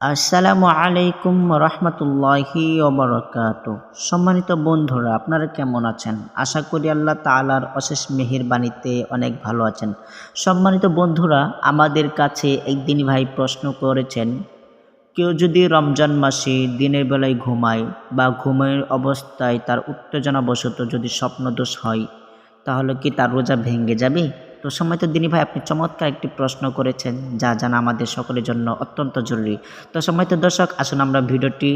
আসসালামু আলাইকুম রহমতুল্লাহি ওবরকাত। সম্মানিত বন্ধুরা, আপনারা কেমন আছেন? আশা করি আল্লাহ তালার অশেষ মেহেরবাণীতে অনেক ভালো আছেন। সম্মানিত বন্ধুরা, আমাদের কাছে একদিন ভাই প্রশ্ন করেছেন, কেউ যদি রমজান মাসে দিনের বেলায় ঘুমায় বা ঘুমের অবস্থায় তার উত্তেজনাবশত যদি স্বপ্নদোষ হয়, তাহলে কি তার রোজা ভেঙে যাবে? তো সময় তো দিনী ভাই, আপনি চমৎকার একটি প্রশ্ন করেছেন, যা জানা আমাদের সকলের জন্য অত্যন্ত জরুরি। তো সময় তো দর্শক, আসুন আমরা ভিডিওটি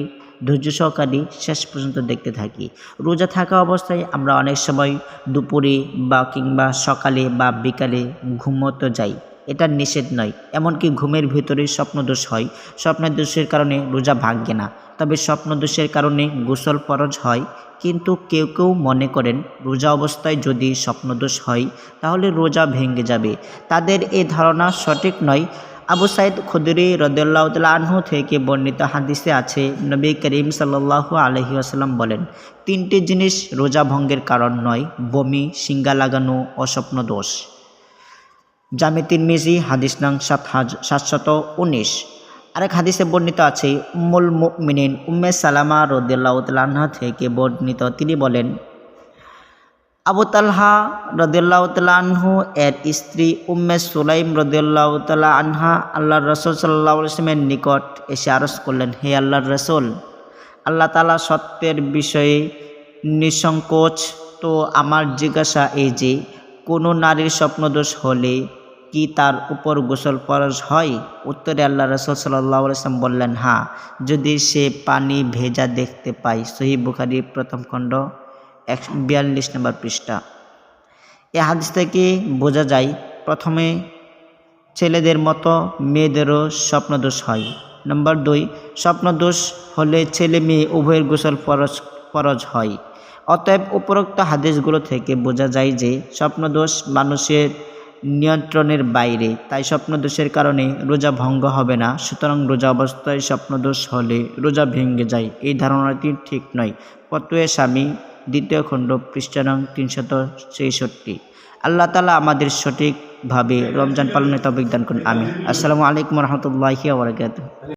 ধৈর্য সহকারী শেষ পর্যন্ত দেখতে থাকি। রোজা থাকা অবস্থায় আমরা অনেক সময় দুপুরে বা কিংবা সকালে বা বিকালে ঘুমোতে যাই। এটা নিষেধ নয়। এমনকি ঘুমের ভিতরে স্বপ্নদোষ হয়। স্বপ্নদোষের কারণে রোজা ভাঙ্গে না। তবে স্বপ্নদোষের কারণে গোসল ফরজ হয়। কিন্তু কেউ কেউ মনে করেন, রোজা অবস্থায় যদি স্বপ্নদোষ হয়, তাহলে রোজা ভেঙে যাবে। তাদের এই ধারণা সঠিক নয়। আবু সাইদ খুদরি রদুল্লাহ আনহু থেকে বর্ণিত হাদিসে আছে, নবী করিম সাল্লাহু আলহি আসাল্লাম বলেন, তিনটি জিনিস রোজা ভঙ্গের কারণ নয়, বমি, সিঙ্গা লাগানো, অস্বপ্ন দোষ। জামে তিরমিজি হাদিস নং সাত হাজ সাতশত উনিশ। আরেক হাদিসে বর্ণিত আছে, উম্মুল মুমিনিন উম্মে সালামা রদিল্লাহ তাল্লাহ থেকে বর্ণিত তিনি বলেন, আবু তালহা রদিল্লাহ তালাহু এর স্ত্রী উম্মে সুলাইম রদিল্লাহ তালা আনহা আল্লাহ রসুল সাল্লাহ আসলামের নিকট এসে আরজ করলেন, হে আল্লাহর রসুল, আল্লাহ তালা সত্যের বিষয়ে নিঃসংকোচ, তো আমার জিজ্ঞাসা এই যে, কোনো নারীর স্বপ্নদোষ হলে কি তার উপর গোসল ফরজ হয়? উত্তরে আল্লাহ রসুল সাল্লাহ আসলাম বললেন হ্যাঁ যদি সে পানি ভেজা দেখতে পায়। সহি বুখারি প্রথম খণ্ড, এক বিয়াল্লিশ নম্বর পৃষ্ঠা। এ হাদিস থেকে বোঝা যায়, প্রথমে ছেলেদের মতো মেয়েদেরও স্বপ্নদোষ হয়। নম্বর দুই, স্বপ্নদোষ হলে ছেলে মেয়ে উভয়ের গোসল ফরজ ফরজ হয়। অতএব উপরোক্ত হাদিসগুলো থেকে বোঝা যায় যে স্বপ্নদোষ মানুষের নিয়ন্ত্রণের বাইরে। তাই স্বপ্নদোষের কারণে রোজা ভঙ্গ হবে না। সুতরাং রোজা অবস্থায় স্বপ্নদোষ হলে রোজা ভেঙে যায়। এই ধারণাটি ঠিক নয়। পতুয়ে স্বামী, দ্বিতীয় খণ্ড পৃষ্ঠানং তিনশত ছেষট্টি। আল্লাহ তালা আমাদের সঠিকভাবে রমজান পালনের তবিক দান করুন। আমি আসসালামু আলাইকুম রহমতুল্লাহি